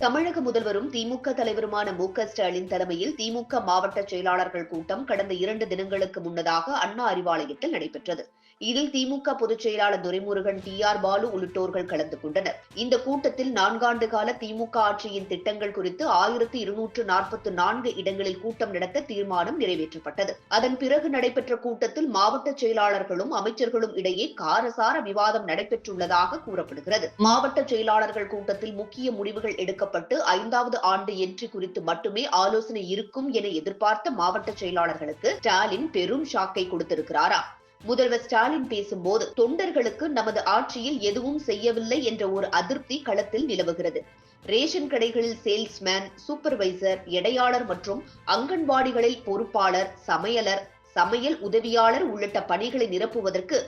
தமிழக முதல்வரும் திமுக தலைவருமான மு க ஸ்டாலின் தலைமையில் திமுக மாவட்ட செயலாளர்கள் கூட்டம் கடந்த இரண்டு தினங்களுக்கு முன்னதாக அண்ணா அறிவாலயத்தில் நடைபெற்றது. இதில் திமுக பொதுச் செயலாளர் துரைமுருகன் டி ஆர் பாலு உள்ளிட்டோர்கள் கலந்து கொண்டனர். இந்த கூட்டத்தில் நான்காண்டு கால திமுக ஆட்சியின் திட்டங்கள் குறித்து ஆயிரத்தி இருநூற்று நாற்பத்தி நான்கு இடங்களில் கூட்டம் நடத்த தீர்மானம் நிறைவேற்றப்பட்டது. அதன் பிறகு நடைபெற்ற கூட்டத்தில் மாவட்ட செயலாளர்களும் அமைச்சர்களும் இடையே காரசார விவாதம் நடைபெற்றுள்ளதாக கூறப்படுகிறது. மாவட்ட செயலாளர்கள் கூட்டத்தில் முக்கிய முடிவுகள் எடுக்க எடுக்கப்பட்டு ஐந்தாவது ஆண்டு என்ட்ரி குறித்து மட்டுமே ஆலோசனை இருக்கும் என எதிர்பார்த்த மாவட்ட செயலாளர்களுக்கு ஸ்டாலின் பெரும் ஷாக்கை கொடுத்திருக்கிறாரா? முதல்வர் ஸ்டாலின் பேசும்போது தொண்டர்களுக்கு நமது ஆட்சியில் எதுவும் செய்யவில்லை என்ற ஒரு அதிருப்தி களத்தில் நிலவுகிறது. ரேஷன் கடைகளில் சேல்ஸ்மேன் சூப்பர்வைசர் எடையாளர் மற்றும் அங்கன்வாடிகளில் பொறுப்பாளர் சமையலர் சமையல் உதவியாளர் உள்ளிட்ட பணிகளை நிரப்புவதற்கு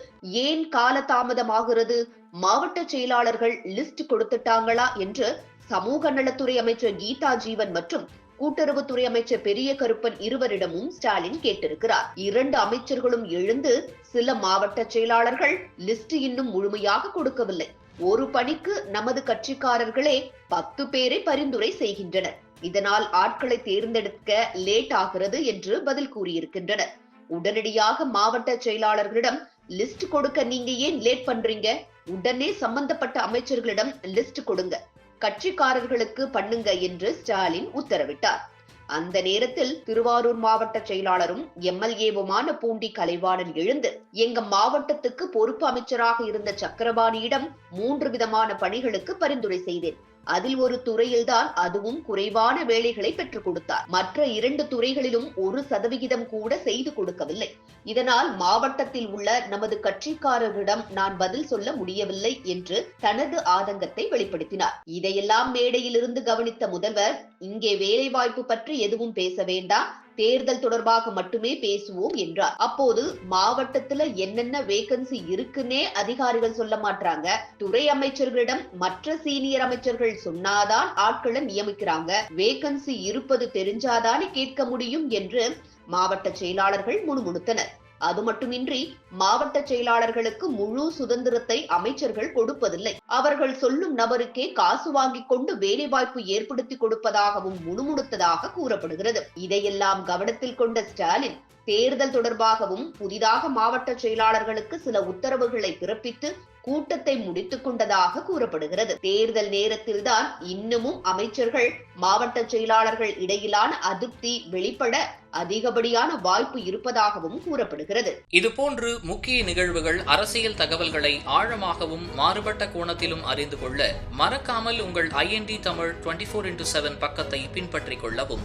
ஏன் காலதாமதமாகிறது? மாவட்ட செயலாளர்கள் லிஸ்ட் கொடுத்துட்டாங்களா? என்று சமூக நலத்துறை அமைச்சர் கீதா ஜீவன் மற்றும் கூட்டுறவுத்துறை அமைச்சர் பெரிய கருப்பன் இருவரிடமும் ஸ்டாலின் கேட்டிருக்கிறார். இரண்டு அமைச்சர்களும் எழுந்து சில மாவட்ட செயலாளர்கள் லிஸ்ட் இன்னும் முழுமையாக கொடுக்கவில்லை. ஒரு பணிக்கு நமது கட்சிக்காரர்களே பத்து பேரை பரிந்துரை செய்கின்றனர். இதனால் ஆட்களை தேர்ந்தெடுக்க லேட் ஆகிறது என்று பதில் கூறியிருக்கின்றனர். உடனடியாக மாவட்ட செயலாளர்களிடம் லிஸ்ட் கொடுக்க நீங்க ஏன் லேட் பண்றீங்க? உடனே சம்பந்தப்பட்ட அமைச்சர்களிடம் லிஸ்ட் கொடுங்க. கட்சிக்காரர்களுக்கு பண்ணுங்க என்று ஸ்டாலின் உத்தரவிட்டார். அந்த நேரத்தில் திருவாரூர் மாவட்ட செயலாளரும் எம்எல்ஏவுமான பூண்டி கலைவாணன் எழுந்து எங்க மாவட்டத்துக்கு பொறுப்பு அமைச்சராக இருந்த சக்கரபாணியிடம் மூன்று விதமான பணிகளுக்கு பரிந்துரை செய்தேன். அதில் ஒரு துறையில்தான் அதுவும் குறைவான வேலைகளை பெற்றுக் கொடுத்தார். மற்ற இரண்டு துறைகளிலும் ஒரு சதவிகிதம் கூட செய்து கொடுக்கவில்லை. இதனால் மாவட்டத்தில் உள்ள நமது கட்சிக்காரர்களிடம் நான் பதில் சொல்ல முடியவில்லை என்று தனது ஆதங்கத்தை வெளிப்படுத்தினார். இதையெல்லாம் மேடையில் இருந்து கவனித்த முதல்வர் இங்கே வேலைவாய்ப்பு பற்றி எதுவும் பேச வேண்டாம். தேர்தல் தொடர்பாக மட்டுமே பேசுவோம் என்றார். அப்போது மாவட்டத்துல என்னென்ன வேகன்சி இருக்குன்னே அதிகாரிகள் சொல்ல மாட்டாங்க துறை அமைச்சர்களிடம் மற்ற சீனியர் அமைச்சர்கள் சொன்னாதான் ஆட்களை நியமிக்கிறாங்க. வேகன்சி இருப்பது தெரிஞ்சாதானே கேட்க முடியும் என்று மாவட்ட செயலாளர்கள் முணுமுணுத்தனர். அது மட்டுமின்றி மாவட்ட செயலாளர்களுக்கு முழு சுதந்திரத்தை அமைச்சர்கள் கொடுப்பதில்லை. அவர்கள் சொல்லும் நபருக்கே காசு வாங்கிக் கொண்டு வேலைவாய்ப்பு ஏற்படுத்தி கொடுப்பதாகவும் முணுமுணுத்ததாக கூறப்படுகிறது. இதையெல்லாம் கவனத்தில் கொண்ட ஸ்டாலின் தேர்தல் தொடர்பாகவும் புதிதாக மாவட்ட செயலாளர்களுக்கு சில உத்தரவுகளை பிறப்பித்து கூட்டத்தை முடித்துக் கொண்டதாக கூறப்படுகிறது. தேர்தல் நேரத்தில்தான் இன்னமும் அமைச்சர்கள் மாவட்ட செயலாளர்கள் இடையிலான அதிருப்தி வெளிப்பட அதிகப்படியான வாய்ப்பு இருப்பதாகவும் கூறப்படுகிறது. இதுபோன்று முக்கிய நிகழ்வுகள் அரசியல் தகவல்களை ஆழமாகவும் மாறுபட்ட கோணத்திலும் அறிந்து கொள்ள மறக்காமல் உங்கள் IND Tamil twenty four into seven பக்கத்தை பின்பற்றிக் கொள்ளவும்.